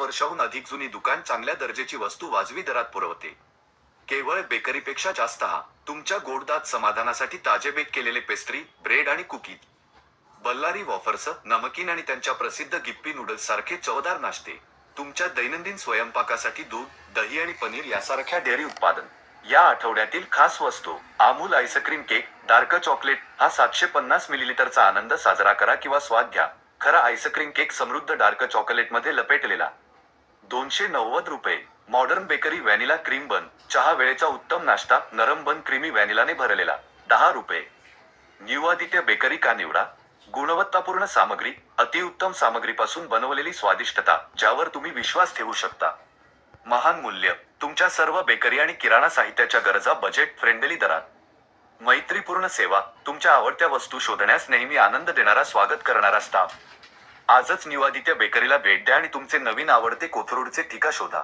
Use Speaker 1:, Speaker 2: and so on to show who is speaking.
Speaker 1: वर्षाहून अधिक जुनी दुकान चांगल्या दर्जेची वस्तू वाजवी दरात पुरवते. केवळ बेकरीपेक्षा जास्त हा. तुमच्या गोडदात समाधानासाठी ताजे बेक केलेले पेस्ट्री ब्रेड आणि कुकी बल्लारी वॉफर्स नमकीन आणि त्यांच्या प्रसिद्ध गिप्पी नूडल्स सारखे चवदार नाश्ते. तुमच्या दैनंदिन स्वयंपाकासाठी दूध दही आणि पनीर यासारख्या डेअरी उत्पादन. या आठवड्यातील खास वस्तू आमूल आईस्क्रीम केक डार्क चॉकलेट हा सातशे पन्नास मिलीलिटरचा आनंद साजरा करा किंवा स्वाद घ्या. खरा आईस्क्रीम केक समृद्ध डार्क चॉकलेटमध्ये लपेटलेला. दोनशे नव्वद रुपये. Modern bakery vanilla cream bun. चहा वेळेचा उत्तम नाश्ता नरम बन क्रीमी व्हॅनिलाने भरलेला. दहा रुपये. न्यू आदित्य बेकरी का निवडा गुणवत्तापूर्ण सामग्री अतिउत्तम सामग्रीपासून बनवलेली स्वादिष्टता ज्यावर तुम्ही विश्वास ठेवू शकता. महान मूल्य. तुमच्या सर्व बेकरी आणि किराणा साहित्याच्या गरजा बजेट फ्रेंडली दरात. मैत्रीपूर्ण सेवा. तुमच्या आवडत्या वस्तू शोधण्यास नेहमी आनंद देणारा स्वागत करणारा स्टाफ आजच निवादित्य बेकरीला भेट द्या आणि तुमचे नवीन आवडते कोथरूडचे ठिका शोधा.